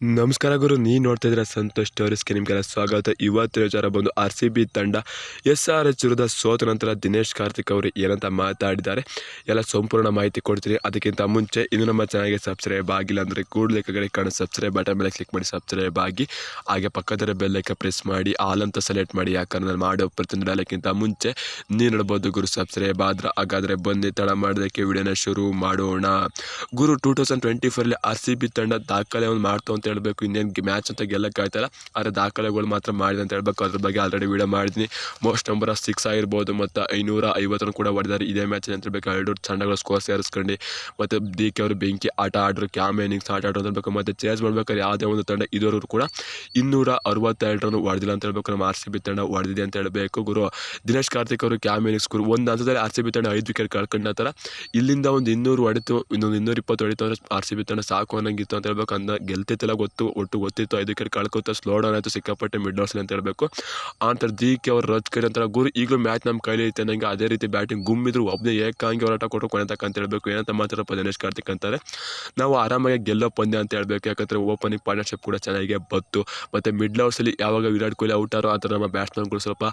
ನಮಸ್ಕಾರ ಗುರು ನೀ ನೋಡ್ತಾ ಇದ್ರೆ ಸಂತೋಷ್ ಸ್ಟೋರೀಸ್ಗೆ ನಿಮಗೆಲ್ಲ ಸ್ವಾಗತ. ಇವತ್ತಿನ ವಿಚಾರ ಬಂದು ಆರ್ ಸಿ ಬಿ ತಂಡ ಎಸ್ ಆರ್ ಎಚ್ ವಿರುದ್ಧ ಸೋತ ನಂತರ ದಿನೇಶ್ ಕಾರ್ತಿಕ್ ಅವರು ಏನಂತ ಮಾತಾಡಿದ್ದಾರೆ, ಎಲ್ಲ ಸಂಪೂರ್ಣ ಮಾಹಿತಿ ಕೊಡ್ತೀನಿ. ಅದಕ್ಕಿಂತ ಮುಂಚೆ ಇನ್ನು ನಮ್ಮ ಚಾನಲ್ಗೆ ಸಬ್ಸ್ಕ್ರೈಬ್ ಆಗಿಲ್ಲ ಅಂದರೆ ಕೂಡಲೇ ಕಡೆ ಕಾಣೋ ಸಬ್ಸ್ಕ್ರೈಬ್ ಬಟನ್ ಮೇಲೆ ಕ್ಲಿಕ್ ಮಾಡಿ ಸಬ್ಸ್ಕ್ರೈಬ್ ಆಗಿ, ಹಾಗೆ ಪಕ್ಕದ ಬೆಲ್ಲೈಕ ಪ್ರೆಸ್ ಮಾಡಿ ಆಲ್ ಅಂತ ಸೆಲೆಕ್ಟ್ ಮಾಡಿ ಯಾಕಂದ್ರೆ ನಾನು ಮಾಡೋ ಪ್ರತಿನಿಧಿ ಅದಕ್ಕಿಂತ ಮುಂಚೆ ನೀವು ನೋಡ್ಬೋದು ಗುರು ಸಬ್ಸ್ಕ್ರೈಬ್ ಆದ್ರೆ ಹಾಗಾದರೆ ಬನ್ನಿ, ತಡ ಮಾಡೋದಕ್ಕೆ ವಿಡಿಯೋನ ಶುರು ಮಾಡೋಣ. ಗುರು ಟೂ ತೌಸಂಡ್ ಟ್ವೆಂಟಿ ಫೋರಲ್ಲಿ ಆರ್ ಸಿ ಬಿ ತಂಡ ದಾಖಲೆ ಒಂದು ಮಾಡ್ತು ಅಂತ ಹೇಳ್ಬೇಕು, ಇನ್ನೇನು ಮ್ಯಾಚ್ ಅಂತ ಗೆಲ್ಲಕ್ಕಾಯ್ತಲ್ಲ, ಆದರೆ ದಾಖಲೆಗಳು ಮಾತ್ರ ಮಾಡಿದೆ ಅಂತ ಹೇಳ್ಬೇಕು. ಅದ್ರ ಬಗ್ಗೆ ಆಲ್ರೆಡಿ ವಿಡಿಯೋ ಮಾಡಿದ್ದೀನಿ ಮೋಸ್ಟ್ ನಂಬರ್ ಆಫ್ ಸಿಕ್ಸ್ ಆಗಿರ್ಬೋದು, ಮತ್ತು ಐನೂರ ಐವತ್ತನ್ನು ಕೂಡ ಹೊಡೆದಾರೆ. ಇದೇ ಮ್ಯಾಚ್ ಅಂತ ಹೇಳ್ಬೇಕು ಎರಡು ಚಂಡಗಳ ಸ್ಕೋರ್ ಸೇರಿಸ್ಕೊಂಡು, ಮತ್ತು ಡಿ ಕೆ ಅವರು ಬೆಂಕಿ ಆಟ ಆಡ್ರು, ಕ್ಯಾಮ್ ಇನ್ನಿಂಗ್ಸ್ ಆಟ ಅಂತ ಅಂತಬೇಕು ಮತ್ತು ಚೇಂಜ್ ಮಾಡ್ಬೇಕಾದ್ರೆ ಯಾವುದೇ ಒಂದು ತಂಡ ಇದುವರೆಗೂ ಕೂಡ ಇನ್ನೂರ ಅರವತ್ತೆರಡು ರನ್ ಹೊಡೆದಿಲ್ಲ ಅಂತ ಹೇಳ್ಬೇಕು. ನಮ್ಮ ಆರ್ ಸಿ ಬಿ ತಂಡ ಹೊಡೆದಿದೆ ಅಂತ ಹೇಳಬೇಕು ಗುರು. ದಿನೇಶ್ ಕಾರ್ತಿಕ್ ಅವರು ಕ್ಯಾಮ್ ಇನ್ನಿಂಗ್ಸ್ ಗುರು ಒಂದು ಹಂತದಲ್ಲಿ ಆರ್ ಸಿ ಬಿ ತಂಡ ಐದು ವಿಕೆಟ್ ಕಳ್ಕೊಂಡ ಇಲ್ಲಿಂದ ಒಂದು ಇನ್ನೂರು ಹೊಡಿತು, ಇನ್ನೊಂದು ಇನ್ನೂರ ಇಪ್ಪತ್ತು ಹೊಡಿತು ಅಂದರೆ ಆರ್ ಸಿ ಬಿ ತಂಡ ಸಾಕು ಅನ್ನಂಗಿತ್ತು ಅಂತ ಹೇಳ್ಬೇಕು. ಅಂದ ಗೆಲ್ತಿತ್ತಲ್ಲ ಗೊತ್ತು, ಒಟ್ಟು ಗೊತ್ತಿತ್ತು. ಐದು ವಿಕೆಟ್ ಕಳ್ಕೊತ ಸ್ಲೋ ಡೌನ್ ಆಯಿತು, ಸಿಕ್ಕಾಪಟ್ಟೆ ಮಿಡ್ ಡೌನ್ಸ್ಲಿ ಅಂತ ಹೇಳಬೇಕು. ಆ ನಂತರ ಕೆ ಕೆ ಅವ್ರ ರಜ್ ಕರಿ ಅಂತ ಗುರು ಈಗಲೂ ಮ್ಯಾಚ್ ನಮ್ಮ ಕೈಲಿ ಐತೆ ನಂಗೆ ಅದೇ ರೀತಿ ಬ್ಯಾಟಿಂಗ್ ಗುಮ್ಮಿದ್ರು ಒಬ್ಬನೇ ಏಕಾಂಗಿ ಹೋರಾಟ ಕೊಟ್ಟು ಕೊನೆ ತಕ್ಕ ಅಂತ ಹೇಳಬೇಕು. ಏನಂತ ಮಾತಾಡಪ್ಪ ದಿನೇಶ್ ಕಾರ್ತಿಕ್ ಅಂತಾರೆ. ನಾವು ಆರಾಮಾಗಿ ಗೆಲ್ಲೋ ಪಂದ್ಯ ಅಂತ ಹೇಳಬೇಕು. ಯಾಕಂದರೆ ಓಪನಿಂಗ್ ಪಾರ್ಟ್ನರ್ಶಿಪ್ ಕೂಡ ಚೆನ್ನಾಗಿ ಬತ್ತು ಮತ್ತು ಮಿಡ್ ಅವರ್ಸಲ್ಲಿ ಯಾವಾಗ ವಿರಾಟ್ ಕೊಹ್ಲಿ ಔಟ್ ಆರೋ ಆ ಥರ ನಮ್ಮ ಬ್ಯಾಟ್ಸ್ಮನ್ಗಳು ಸ್ವಲ್ಪ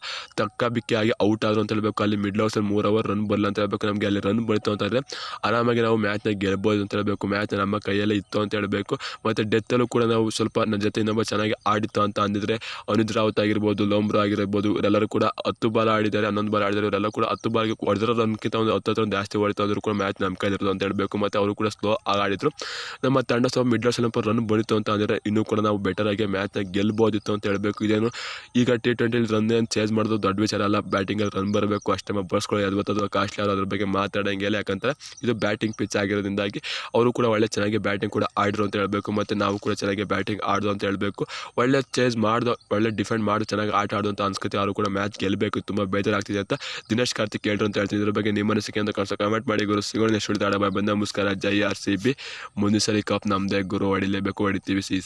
ತಕ್ಕ ಬಿಕ್ಕಿಯಾಗಿ ಔಟ್ ಆದರು ಅಂತ ಹೇಳಬೇಕು. ಅಲ್ಲಿ ಮಿಡ್ ಅವರ್ಸಲ್ಲಿ ಮೂರು ಅವರ್ ರನ್ ಬರಲ್ಲ ಅಂತ ಹೇಳಬೇಕು. ನಮಗೆ ಅಲ್ಲಿ ರನ್ ಬೀಳ್ತು ಅಂತಂದರೆ ಆರಾಮಾಗಿ ನಾವು ಮ್ಯಾಚ್ನ ಗೆಲ್ಬೋದು ಅಂತ ಹೇಳಬೇಕು. ಮ್ಯಾಚ್ ನಮ್ಮ ಕೈಯಲ್ಲೇ ಇತ್ತು ಅಂತ ಹೇಳಬೇಕು. ಮತ್ತು ಡೆತ್ತಲ್ಲೂ ಕೂಡ ನಾವು ಸ್ವಲ್ಪ ನನ್ನ ಜೊತೆ ಇನ್ನೊಬ್ಬ ಚೆನ್ನಾಗಿ ಆಡಿತ್ತು ಅಂತ ಅಂದಿದ್ರೆ, ಅನಿತ್ ರಾವತ್ ಆಗಿರ್ಬೋದು ಲೋಮ್ರಾ ಆಗಿರ್ಬೋದು, ಇವರೆಲ್ಲರೂ ಕೂಡ ಹತ್ತು ಬಾಲ್ ಆಡಿದ್ದಾರೆ, ಹನ್ನೊಂದು ಬಾಲ್ ಆಡಿದ್ದಾರೆ ಇವರೆಲ್ಲ ಕೂಡ ಹತ್ತು ಬಾಲ್ಗೆ ಹೊಡೆದಿರೋ ರನ್ಕಿಂತ ಒಂದು ಹತ್ತು ಹತ್ರ ಜಾಸ್ತಿ ಹೊಡಿತು ಅಂದರೂ ಕೂಡ ಮ್ಯಾಚ್ ನಮ್ಮ ಕೈಲಿರೋದು ಅಂತ ಹೇಳಬೇಕು. ಮತ್ತು ಅವರು ಕೂಡ ಸ್ಲೋ ಆಗಿ ಆಡಿದ್ರು. ನಮ್ಮ ತಂಡ ಸ್ವಲ್ಪ ಮಿಡ್ಲ್ ಸ್ವಲ್ಪ ರನ್ ಬಂದಿತ್ತು ಅಂತ ಅಂದರೆ ಇನ್ನೂ ಕೂಡ ನಾವು ಬೆಟರ್ ಆಗಿ ಮ್ಯಾಚ್ನ ಗೆಲ್ಬೋದಿತ್ತು ಅಂತ ಹೇಳಬೇಕು. ಇದೇನು ಈಗ ಟಿ ಟ್ವೆಂಟಿಲಿ ರನ್ ಏನು ಚೇಂಜ್ ಮಾಡೋದು ದೊಡ್ಡ ವಿಚಾರ ಅಲ್ಲ. ಬ್ಯಾಟಿಂಗಲ್ಲಿ ರನ್ ಬರಬೇಕು, ಅಷ್ಟೇ ಮಸ್ಕೊಳ್ ಯಾವುದು ಬರ್ತದೆ ಕಾಸ್ಟ್ಲಿ ಅದ್ರ ಬಗ್ಗೆ ಮಾತಾಡೋಂಗಿಲ್ಲ ಯಾಕಂದರೆ ಇದು ಬ್ಯಾಟಿಂಗ್ ಪಿಚ್ ಆಗಿರೋದ್ರಿಂದಾಗಿ ಅವರು ಕೂಡ ಒಳ್ಳೆ ಚೆನ್ನಾಗಿ ಬ್ಯಾಟಿಂಗ್ ಕೂಡ ಆಡಿರು ಅಂತ ಹೇಳಬೇಕು. ಮತ್ತು ನಾವು ಕೂಡ ಬ್ಯಾಟಿಂಗ್ ಆಡೋದು ಅಂತ ಹೇಳಬೇಕು. ಒಳ್ಳೆ ಚೇಸ್ ಮಾಡ್ದು, ಒಳ್ಳೆ ಡಿಫೆಂಡ್ ಮಾಡಿ ಚೆನ್ನಾಗಿ ಆಟ ಆಡೋದು ಅಂತ ಅನ್ಸ್ಕೊತೀವಿ ಅವರು ಕೂಡ ಮ್ಯಾಚ್ ಗೆಲ್ಲಬೇಕು ತುಂಬ ಬೇಜಾರಾಗ್ತಿದೆ ಅಂತ ದಿನೇಶ್ ಕಾರ್ತಿಕ್ ಹೇಳ್ರು ಅಂತ ಹೇಳ್ತೀನಿ. ಇದ್ರ ಬಗ್ಗೆ ನಿಮ್ಮ ಅನಿಸಿಕೆ ಅಂತ ಕಾಣಿಸೋ ಕಮೆಂಟ್ ಮಾಡಿ ಗುರು. ಸಿಗೋಣ ನೆಕ್ಸ್ಟ್ ಬಂದ ನಮಸ್ಕಾರ ಜೈ ಆರ್ ಸಿ ಬಿ. ಮುಂದಿನ ಸರಿ ಕಪ್ ನಮ್ಮದೇ ಗುರು. ಹೊಡಿಲೇಬೇಕು. ಹೊಡಿತೀವಿ. ಸಿ